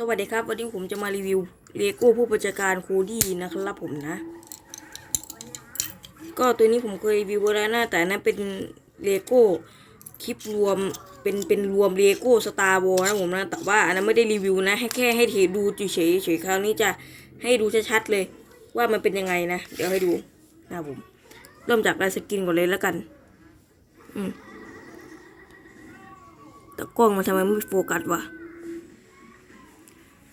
สวัสดีครับ วันนี้ผมจะมารีวิวเลโก้ผู้บัญชาการโคดี้นะครับผมนะ ก็ตัวนี้ผมเคยรีวิวไว้แล้วนะแต่นั้นเป็นเลโก้คลิปรวมเป็นเป็นรวมเลโก้สตาร์วอลนะผมนะแต่ว่าอันนั้นไม่ได้รีวิวนะให้แค่ให้เทดูเฉยเฉยคราวนี้จะให้ดูชัดๆเลย ว่ามันเป็นยังไงนะ เดี๋ยวให้ดูนะผมเริ่มจากลายสกินก่อนเลยแล้วกัน อืมแต่กล้องมันทำไมไม่โฟกัสวะ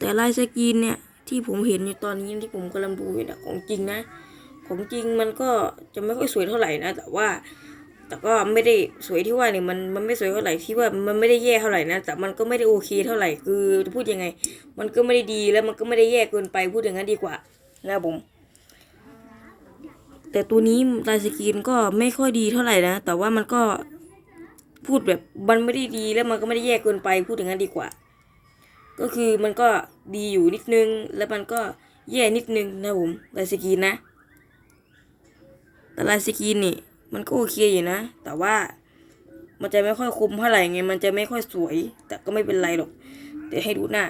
แต่ลายสกรีนเนี่ยที่ผมเห็นอยู่ตอนนี้ที่ผมกำลังดูอยู่นะของจริงนะ ของจริงมันก็จะไม่ค่อยสวยเท่าไหร่นะ แต่ว่า แต่ก็ไม่ได้สวยที่ว่าเนี่ยมันมันไม่สวยเท่าไหร่ที่ว่ามันไม่ได้แย่เท่าไหร่นะ แต่มันก็ไม่ได้โอเคเท่าไหร่คือจะพูดยังไง มันก็ไม่ได้ดีแล้วมันก็ไม่ได้แย่เกินไปพูดอย่างนั้นดีกว่า นะครับผมแต่ตัวนี้ลายสกรีนก็ไม่ค่อยดีเท่าไหร่นะ แต่ว่ามันก็พูดแบบมันไม่ได้ดีแล้วมันก็ไม่ได้แย่เกินไปพูดอย่างนั้นดีกว่า ก็คือมันก็ดีอยู่นิดนึง แล้วมันก็แย่นิดนึงนะผมลายสกรีนนะ แต่ลายสกรีนนี่ มันก็โอเคอยู่นะ แต่ว่ามันจะไม่ค่อยคมเท่าไหร่ไง มันจะไม่ค่อยสวย แต่ก็ไม่เป็นไรหรอก เดี๋ยวให้ดูหน้า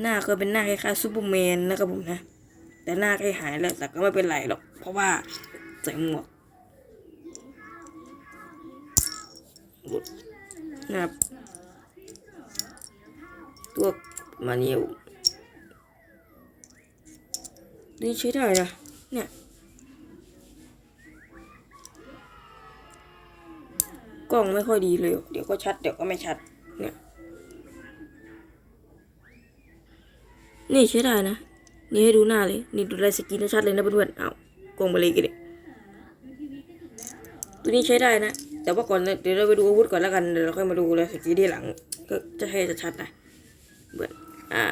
หน้าก็เป็นหน้าคล้ายๆซูเปอร์แมนนะครับผมนะ แต่หน้าใกล้หายแล้ว แต่ก็ไม่เป็นไรหรอก เพราะว่าใส่หมวกนะครับ ตัวมานิวนี่ใช้ได้นะเนี่ยกล้องไม่ค่อยดีเลย เดี๋ยวก็ชัด เดี๋ยวก็ไม่ชัด เนี่ย นี่ใช้ได้นะ นี่ให้ดูหน้าเลย นี่ดูลายสกินชัดเลยนะเพื่อนๆเอากล้องไปเลยกันเลยตัวนี้ใช้ได้นะ แต่ว่าก่อนเดี๋ยวเราไปดูอาวุธก่อนแล้วกัน เดี๋ยวเราค่อยมาดูลายสกินที่หลัง ก็จะให้จะชัดนะ เบิดอ่า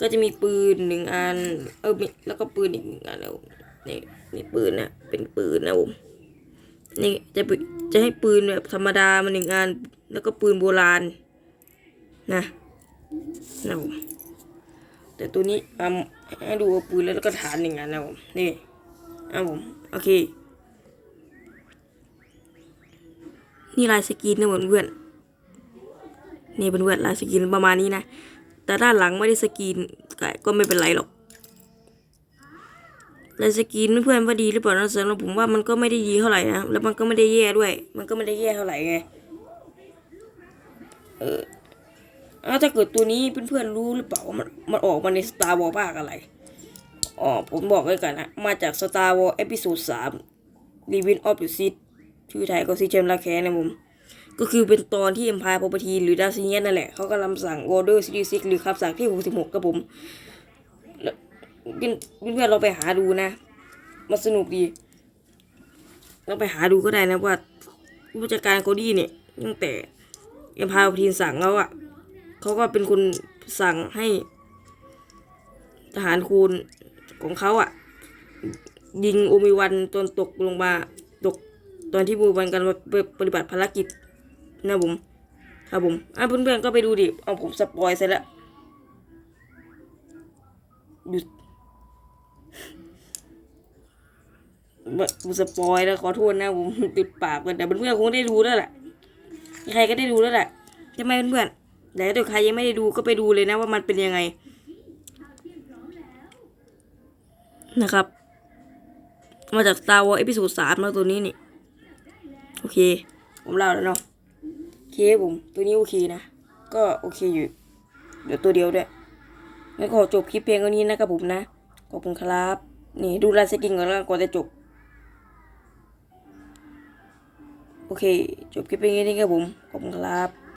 ก็จะมีปืนหนึ่งอัน เออมีแล้วก็ปืนอีกหนึ่งอันแล้วนี่นี่ปืนนะเป็นปืนนะผมนี่จะจะให้ปืนแบบธรรมดามาหนึ่งอัน แล้วก็ปืนโบราณ นะนะผมแต่ตัวนี้อ่าให้ดูปืนแล้วก็ฐานหนึ่งอันนะผมนี่อะผมโอเค นี่ลายสกรีนนะเหมือนเพื่อนนี่เป็นเวทลายสกรีนประมาณนี้นะ แต่ด้านหลังไม่ได้สกรีนก็ก็ไม่เป็นไรหรอกลายสกรีนเพื่อนว่าดีหรือเปล่านะสำหรับผมว่ามันก็ไม่ได้ดีเท่าไหร่นะแล้วมันก็ไม่ได้แย่ด้วย มันก็ไม่ได้แย่เท่าไหร่ไงเออเอาถ้าเกิดตัวนี้เพื่อนๆรู้หรือเปล่าว่ามันมันออกมาใน Star Wars ภาคอะไรอ๋อผมบอกไว้กันนะมาจาก Star Wars Episode 3 Revenge of the Sith ชื่อไทยก็ซีเชมลาแคนนะผม ก็คือเป็นตอนที่ Empire Palpatine หรือดาซิเนียนั่นแหละเขากำลังสั่ง Order 66หรือคำสั่งที่ 66กับผมแล้วเพื่อนเพื่อนๆเราไปหาดูนะมันสนุกดีเราไปหาดูก็ได้นะว่าผู้จัดการโคดี้เนี่ยตั้งแต่ Empire Palpatine สั่งแล้วอะ่ะเขาก็เป็นคนสั่งให้ทหารคูณของเขาอะ่ะ ยิงโอมิวันตอนตกลงมาตกตอนที่บูวันกันปฏิบัติภารกิจ นะผมครับผมอะเพื่อนๆก็ไปดูดิ เอาผมสปอยเสร็จแล้วหยุดผมสปอยแล้วขอโทษนะผมติดปากกันแต่เพื่อนๆคงได้ดูแล้วแหละใครก็ได้ดูแล้วแหละใช่ไหมเพื่อนๆแต่ถ้าใครยังไม่ได้ดูก็ไปดูเลยนะว่ามันเป็นยังไง นะครับ มาจาก Star Wars Episode 3แล้วตัวนี้นี่ โอเค ผมเล่าแล้วเนาะ ผม ตัวนี้โอเคนะ ก็โอเคอยู่ เดี๋ยวตัวเดียวด้วยงั้นขอจบคลิปเพียงเท่านี้นะครับผมนะ ขอบคุณครับ นี่ดูลายสกินก่อนแล้วก่อนจะจบ โอเค จบคลิปเพียงแค่นี้ครับผม ขอบคุณครับ